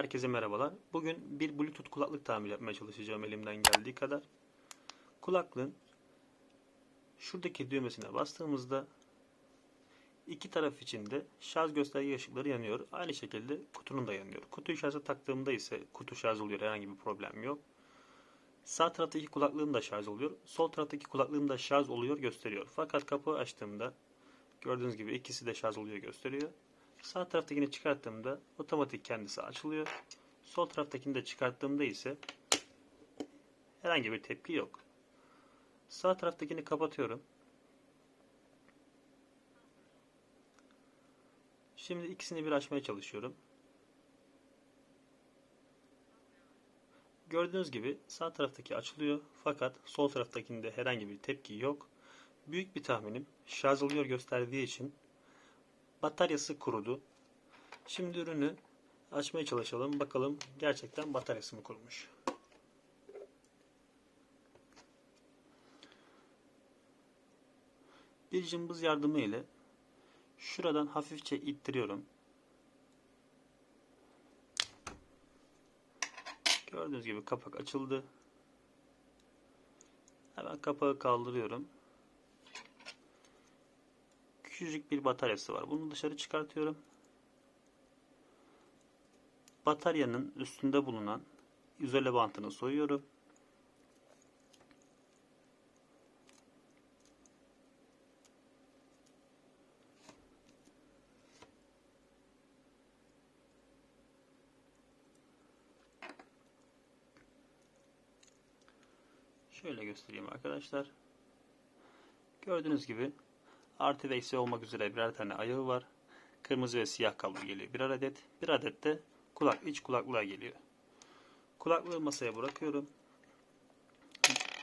Herkese merhabalar. Bugün bir Bluetooth kulaklık tamir yapmaya çalışacağım elimden geldiği kadar. Kulaklığın şuradaki düğmesine bastığımızda iki taraf için de şarj gösterge ışıkları yanıyor. Aynı şekilde kutunun da yanıyor. Kutuyu şarja taktığımda ise kutu şarj oluyor. Herhangi bir problem yok. Sağ taraftaki kulaklığım da şarj oluyor. Sol taraftaki kulaklığım da şarj oluyor gösteriyor. Fakat kapıyı açtığımda gördüğünüz gibi ikisi de şarj oluyor gösteriyor. Sağ taraftakini çıkarttığımda otomatik kendisi açılıyor. Sol taraftakini de çıkarttığımda ise herhangi bir tepki yok. Sağ taraftakini kapatıyorum. Şimdi ikisini bir açmaya çalışıyorum. Gördüğünüz gibi sağ taraftaki açılıyor fakat sol taraftakinde herhangi bir tepki yok. Büyük bir tahminim şarj oluyor gösterdiği için bataryası kurudu. Şimdi ürünü açmaya çalışalım. Bakalım gerçekten bataryası mı kurumuş. Bir cımbız yardımı ile şuradan hafifçe ittiriyorum. Gördüğünüz gibi kapak açıldı. Hemen kapağı kaldırıyorum. Küçücük bir bataryası var. Bunu dışarı çıkartıyorum. Bataryanın üstünde bulunan izole bantını soyuyorum. Şöyle göstereyim arkadaşlar. Gördüğünüz gibi artı ve eksi olmak üzere birer tane ayağı var. Kırmızı ve siyah kablo geliyor birer adet. Bir adet de kulak iç kulaklığa geliyor. Kulaklığı masaya bırakıyorum.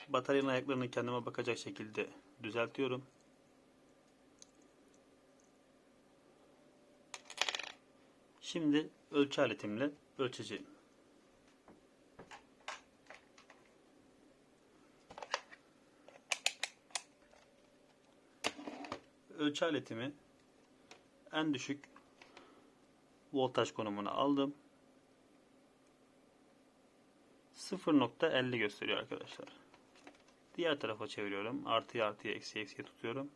Bataryanın ayaklarını kendime bakacak şekilde düzeltiyorum. Şimdi ölçü aletimle ölçeceğim. Ölçü aletimi en düşük voltaj konumuna aldım. 0.50 gösteriyor arkadaşlar. Diğer tarafa çeviriyorum. Artıya artıya eksi eksiye tutuyorum.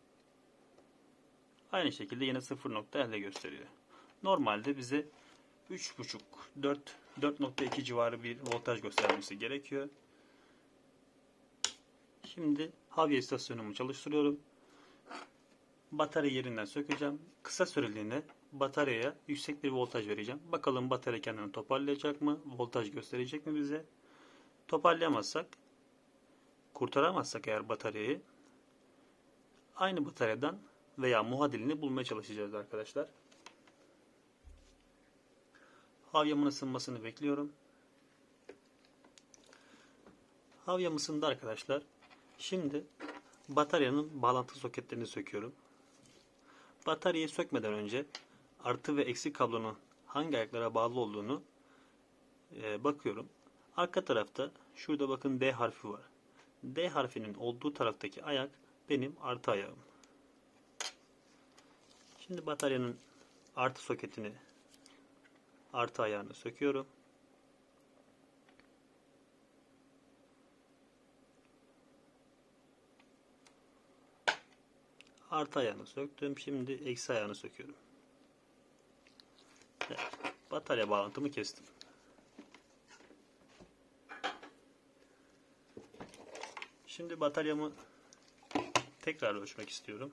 Aynı şekilde yine 0.50 gösteriyor. Normalde bize 3.5 4 4.2 civarı bir voltaj göstermesi gerekiyor. Şimdi havya istasyonumu çalıştırıyorum batarya yerinden sökeceğim. Kısa süreliğine bataryaya yüksek bir voltaj vereceğim. Bakalım batarya kendini toparlayacak mı? Voltaj gösterecek mi bize? Toparlayamazsak, kurtaramazsak eğer bataryayı aynı bataryadan veya muadilini bulmaya çalışacağız arkadaşlar. Havyamın ısınmasını bekliyorum. Havyam ısındı arkadaşlar. Şimdi bataryanın bağlantı soketlerini söküyorum. Bataryayı sökmeden önce artı ve eksi kablonun hangi ayaklara bağlı olduğunu e, bakıyorum. Arka tarafta şurada bakın D harfi var. D harfinin olduğu taraftaki ayak benim artı ayağım. Şimdi bataryanın artı soketini artı ayağını söküyorum. Artı ayağını söktüm. Şimdi eksi ayağını söküyorum. Evet, batarya bağlantımı kestim. Şimdi bataryamı tekrar ölçmek istiyorum.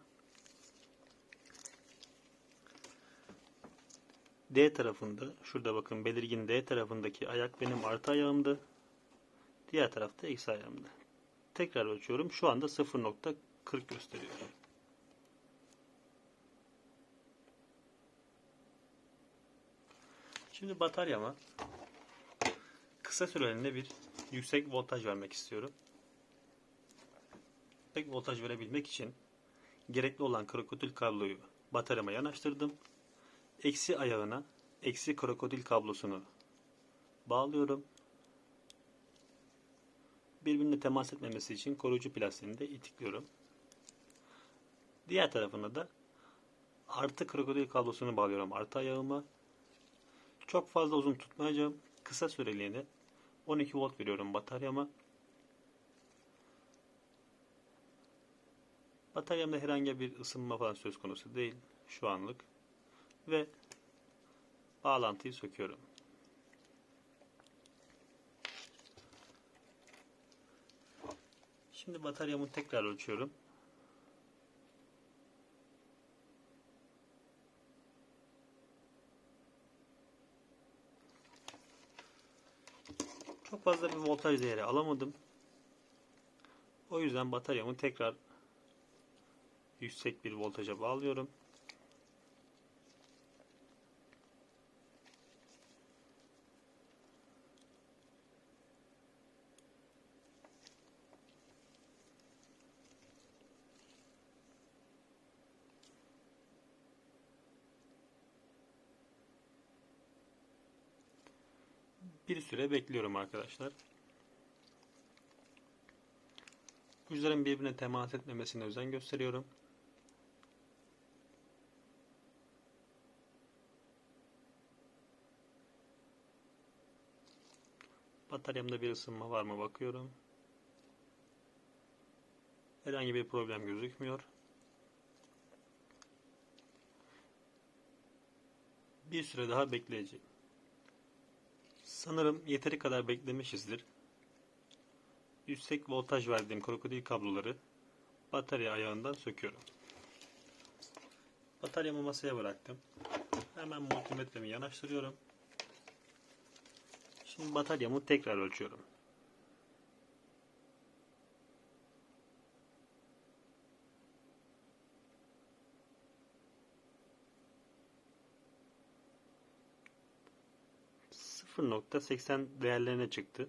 D tarafında, şurada bakın belirgin D tarafındaki ayak benim artı ayağımdı. Diğer tarafta eksi ayağımdı. Tekrar ölçüyorum. Şu anda 0.40 gösteriyor. Şimdi bataryama kısa süreliğine bir yüksek voltaj vermek istiyorum. Yüksek voltaj verebilmek için gerekli olan krokodil kabloyu bataryama yanaştırdım. Eksi ayağına eksi krokodil kablosunu bağlıyorum. Birbirine temas etmemesi için koruyucu plastiğini de itikliyorum. Diğer tarafına da artı krokodil kablosunu bağlıyorum artı ayağıma. Çok fazla uzun tutmayacağım. Kısa süreliğine 12 volt veriyorum bataryama. Bataryamda herhangi bir ısınma falan söz konusu değil şu anlık. Ve bağlantıyı söküyorum. Şimdi bataryamı tekrar ölçüyorum. Çok fazla bir voltaj değeri alamadım. O yüzden bataryamı tekrar yüksek bir voltaja bağlıyorum. Bir süre bekliyorum arkadaşlar. Uçların birbirine temas etmemesine özen gösteriyorum. Bataryamda bir ısınma var mı bakıyorum. Herhangi bir problem gözükmüyor. Bir süre daha bekleyeceğim. Sanırım yeteri kadar beklemişizdir. Yüksek voltaj verdiğim krokodil kabloları batarya ayağından söküyorum. Bataryamı masaya bıraktım. Hemen multimetremi yanaştırıyorum. Şimdi bataryamı tekrar ölçüyorum. %0.80 değerlerine çıktı.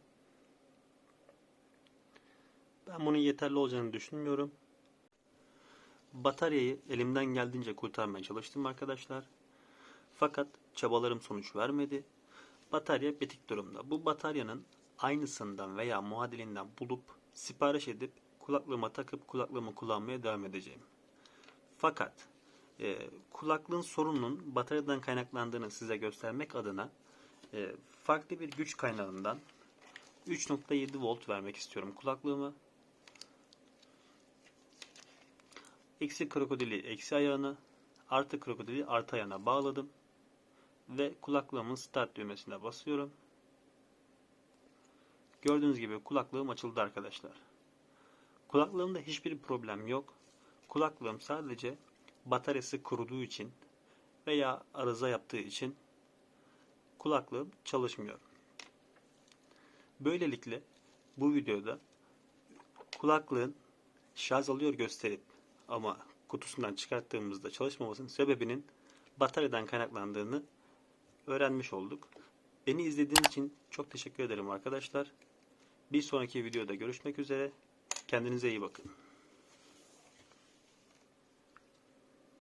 Ben bunun yeterli olacağını düşünmüyorum. Bataryayı elimden geldiğince kurtarmaya çalıştım arkadaşlar. Fakat çabalarım sonuç vermedi. Batarya bitik durumda. Bu bataryanın aynısından veya muadilinden bulup sipariş edip kulaklığıma takıp kulaklığımı kullanmaya devam edeceğim. Fakat e, kulaklığın sorununun bataryadan kaynaklandığını size göstermek adına farklı bir güç kaynağından 3.7 volt vermek istiyorum kulaklığıma. Eksi krokodili eksi ayağına, artı krokodili artı ayağına bağladım. Ve kulaklığımın start düğmesine basıyorum. Gördüğünüz gibi kulaklığım açıldı arkadaşlar. Kulaklığımda hiçbir problem yok. Kulaklığım sadece bataryası kuruduğu için veya arıza yaptığı için kulaklığım çalışmıyor. Böylelikle bu videoda kulaklığın şarj alıyor gösterip ama kutusundan çıkarttığımızda çalışmamasının sebebinin bataryadan kaynaklandığını öğrenmiş olduk. Beni izlediğiniz için çok teşekkür ederim arkadaşlar. Bir sonraki videoda görüşmek üzere. Kendinize iyi bakın.